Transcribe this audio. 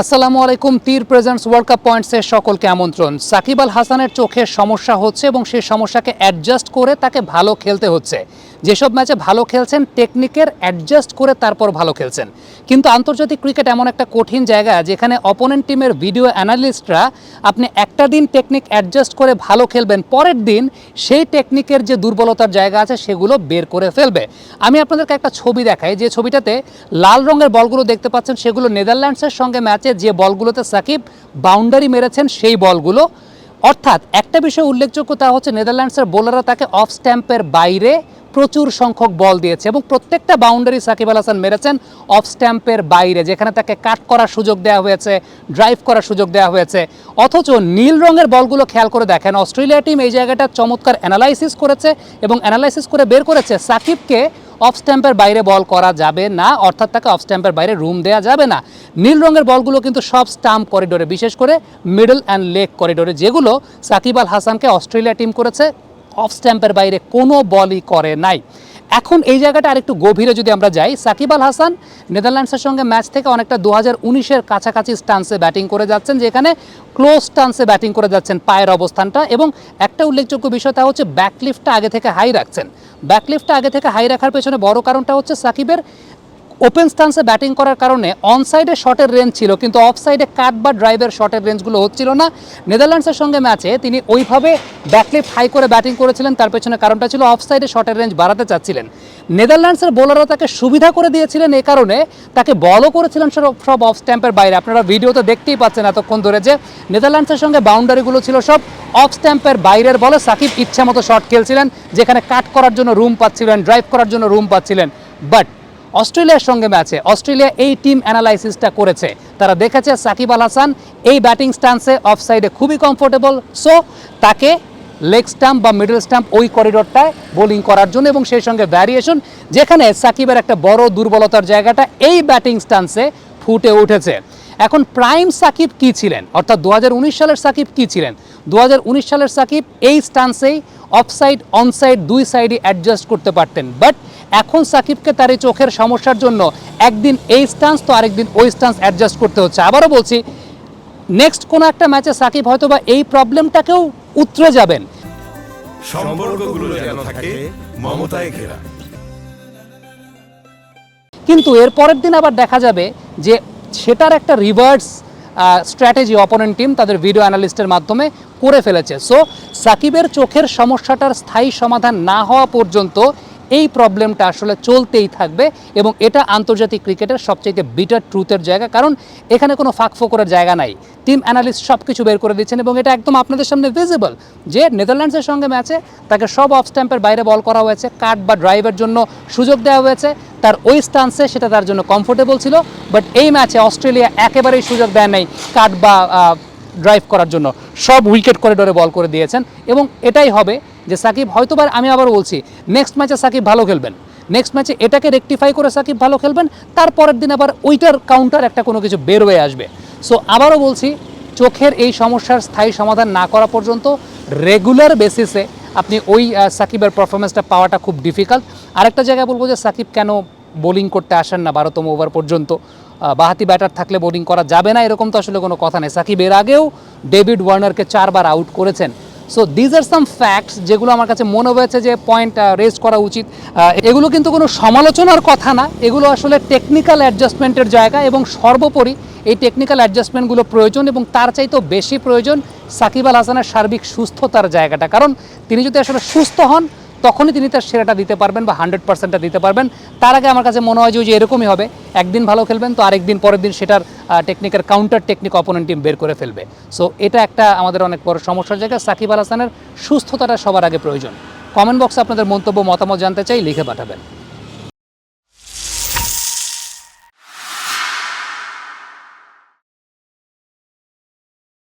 আসসালামু আলাইকুম তীর প্রেজেন্টস ওয়ার্ল্ড কাপ পয়েন্টসে সকলকে আমন্ত্রণ। সাকিব আল হাসানের চোখের সমস্যা হচ্ছে এবং সেই সমস্যাকে অ্যাডজাস্ট করে তাকে ভালো খেলতে হচ্ছে। যেসব ম্যাচে ভালো খেলছেন টেকনিকের অ্যাডজাস্ট করে তারপর ভালো খেলছেন। কিন্তু আন্তর্জাতিক ক্রিকেট এমন একটা কঠিন জায়গা, যেখানে অপোনেন্ট টিমের ভিডিও অ্যানালিস্টরা আপনি একটা দিন টেকনিক অ্যাডজাস্ট করে ভালো খেলবেন, পরের দিন সেই টেকনিকের যে দুর্বলতার জায়গা আছে, সেগুলো বের করে ফেলবে। আমি আপনাদেরকে একটা ছবি দেখাই, যে ছবিটাতে লাল রঙের বলগুলো দেখতে পাচ্ছেন, সেগুলো নেদারল্যান্ডসের সঙ্গে ম্যাচে যে বলগুলোতে সাকিব বাউন্ডারি মেরেছেন, সেই বলগুলো। অর্থাৎ একটা বিষয় উল্লেখযোগ্য তা হচ্ছে, নেদারল্যান্ডসের বোলাররা তাকে অফ স্ট্যাম্পের বাইরে প্রচুর সংখ্যক বল দিয়েছে এবং প্রত্যেকটা বাউন্ডারি সাকিব আল হাসান মেরেছেন অফ স্ট্যাম্পের বাইরে, যেখানে তাকে কাট করার সুযোগ দেওয়া হয়েছে ড্রাইভ করার সুযোগ দেওয়া হয়েছে। অথচ নীল রঙের বলগুলো খেয়াল করে দেখেন, অস্ট্রেলিয়া টিম এই জায়গাটা চমৎকার অ্যানালাইসিস করেছে এবং অ্যানালাইসিস করে বের করেছে সাকিবকে অফ স্ট্যাম্পের বাইরে বল করা যাবে না, অর্থাৎ তাকে অফ স্ট্যাম্পের বাইরে রুম দেওয়া যাবে না। নীল রঙের বলগুলো কিন্তু সব স্টাম্প করিডোরে বিশেষ করে মিডল অ্যান্ড লেগ করিডোরে যেগুলো সাকিব আল হাসানকে অস্ট্রেলিয়া টিম করেছে অফ স্ট্যাম্পের বাইরে কোনো বলই করে নাই। এখন এই জায়গাটা আরেকটু গভীরে যদি আমরা যাই, সাকিব আল হাসান নেদারল্যান্ডসের সঙ্গে ম্যাচ থেকে অনেকটা দু হাজার উনিশের কাছাকাছি স্টান্সে ব্যাটিং করে যাচ্ছেন, যেখানে ক্লোজ স্টান্সে ব্যাটিং করে যাচ্ছেন পায়ের অবস্থানটা। এবং একটা উল্লেখযোগ্য বিষয় তা হচ্ছে, ব্যাকলিফটটা আগে থেকে হাই রাখছেন। ব্যাকলিফটটা আগে থেকে হাই রাখার পেছনে বড় কারণটা হচ্ছে, সাকিবের ওপেন স্টান্সে ব্যাটিং করার কারণে অন সাইডে শটের রেঞ্জ ছিল, কিন্তু অফ সাইডে কাট বা ড্রাইভের শটের রেঞ্জগুলো হচ্ছিল না। নেদারল্যান্ডসের সঙ্গে ম্যাচে তিনি ওইভাবে ব্যাকলিফট হাই করে ব্যাটিং করেছিলেন, তার পেছনে কারণটা ছিল অফ সাইডে শটের রেঞ্জ বাড়াতে চাচ্ছিলেন। নেদারল্যান্ডসের বোলাররা তাকে সুবিধা করে দিয়েছিলেন এ কারণে তাকে বলও করেছিলেন সব সব অফ স্ট্যাম্পের বাইরে। আপনারা ভিডিওতে দেখতেই পাচ্ছেন এতক্ষণ ধরে যে নেদারল্যান্ডসের সঙ্গে বাউন্ডারিগুলো ছিল সব অফ স্ট্যাম্পের বাইরের বলে সাকিব ইচ্ছা মতো শট খেলছিলেন, যেখানে কাট করার জন্য রুম পাচ্ছিলেন ড্রাইভ করার জন্য রুম পাচ্ছিলেন। বাট অস্ট্রেলিয়ার সঙ্গে ম্যাচে। অস্ট্রেলিয়া এই টিম অ্যানালাইসিসটা করেছে। তারা দেখেছে সাকিব আল হাসান এই ব্যাটিং স্টান্সে অফ সাইডে খুবই কমফোর্টেবল সো তাকে লেগ স্টাম্প বা মিডল স্টাম্প ওই করিডোরটায় বোলিং করার জন্য এবং সেই সঙ্গে ভ্যারিয়েশন যেখানে সাকিবের একটা বড় দুর্বলতার জায়গাটা এই ব্যাটিং স্টান্সে ফুটে উঠেছে। এখন প্রাইম সাকিব কি ছিলেন? অর্থাৎ দু হাজার উনিশ সালের সাকিব কি ছিলেন? দু হাজার উনিশ সালের সাকিব এই স্টান্সেই অফসাইড অনসাইড দুই সাইডই অ্যাডজাস্ট করতে পারতেন। বাট এখন সাকিবকে তার এই চোখের সমস্যার জন্য একদিন এই স্টান্স তো আরেকদিন ওই স্টান্স অ্যাডজাস্ট করতে হচ্ছে। আবারও বলছি নেক্সট কোনো একটা ম্যাচে সাকিব হয়তো বা এই প্রবলেমটাকেও উতরে যাবেন। সম্পর্কগুলো যেন থাকে মমতায় ঘেরা। কিন্তু এর পরের দিন আবার দেখা যাবে যে সেটার একটা রিভার্স স্ট্র্যাটেজি অপোনেন্ট টিম তাদের ভিডিও অ্যানালিস্টের মাধ্যমে করে ফেলেছে। সো সাকিবের চোখের সমস্যাটার স্থায়ী সমাধান না হওয়া পর্যন্ত এই প্রবলেমটা আসলে চলতেই থাকবে এবং এটা আন্তর্জাতিক ক্রিকেটের সবচেয়ে বিটার ট্রুথের জায়গা। কারণ এখানে কোনো ফাঁক ফোকরের জায়গা নাই। টিম অ্যানালিস্ট সব কিছু বের করে দিচ্ছেন এবং এটা একদম আপনাদের সামনে ভিজিবল যে নেদারল্যান্ডসের সঙ্গে ম্যাচে তাকে সব অফ স্ট্যাম্পের বাইরে বল করা হয়েছে, কাট বা ড্রাইভের জন্য সুযোগ দেওয়া হয়েছে। তার ওই স্টান্সে সেটা তার জন্য কমফোর্টেবল ছিল বাট এই ম্যাচে অস্ট্রেলিয়া একেবারেই সুযোগ দেয় নাই কাট বা ড্রাইভ করার জন্য। সব উইকেট করিডোরে বল করে দিয়েছেন এবং এটাই হবে যে সাকিব, হয়তোবার আমি আবার বলছি নেক্সট ম্যাচে সাকিব ভালো খেলবেন। নেক্সট ম্যাচে এটাকে রেকটিফাই করে সাকিব ভালো খেলবেন, তারপরের দিন আবার ওইটার কাউন্টার একটা কোনো কিছু বের হয়ে আসবে। সো আবারও বলছি, চোখের এই সমস্যার স্থায়ী সমাধান না করা পর্যন্ত রেগুলার বেসিসে আপনি ওই সাকিবের পারফরমেন্সটা পাওয়াটা খুব ডিফিকাল্ট আরেকটা জায়গায় বলব যে সাকিব কেন বোলিং করতে আসেন না বারোতম ওভার পর্যন্ত? বাহাতি ব্যাটার থাকলে বোলিং করা যাবে না, এরকম তো আসলে কোনো কথা নেই। সাকিব এর আগেও ডেভিড ওয়ার্নারকে চারবার আউট করেছেন। So these are some facts যেগুলো আমার কাছে মনে হয়েছে যে পয়েন্ট রেজ করা উচিত। এগুলো কিন্তু কোনো সমালোচনার কথা না। এগুলো আসলে টেকনিক্যাল অ্যাডজাস্টমেন্টের জায়গা এবং সর্বোপরি এই টেকনিক্যাল অ্যাডজাস্টমেন্টগুলো প্রয়োজন এবং তার চাইতেও বেশি প্রয়োজন সাকিব আল হাসানের সার্বিক সুস্থতার জায়গাটা। কারণ তিনি যদি আসলে সুস্থ হন তখনই তিনি তার সেরাটা দিতে পারবেন বা হান্ড্রেড পার্সেন্টটা দিতে পারবেন। তার আগে আমার কাছে মনে হয় যে এরকমই হবে। একদিন ভালো খেলবেন, তো আরেকদিন পরের দিন সেটার টেকনিকের কাউন্টার টেকনিক অপোনেন্ট টিম বের করে ফেলবে। সো এটা একটা আমাদের অনেক বড় সমস্যার জায়গা। সাকিব আল হাসানের সুস্থতাটা সবার আগে প্রয়োজন। কমেন্ট বক্সে আপনাদের মন্তব্য, মতামত জানতে চাই, লিখে পাঠাবেন।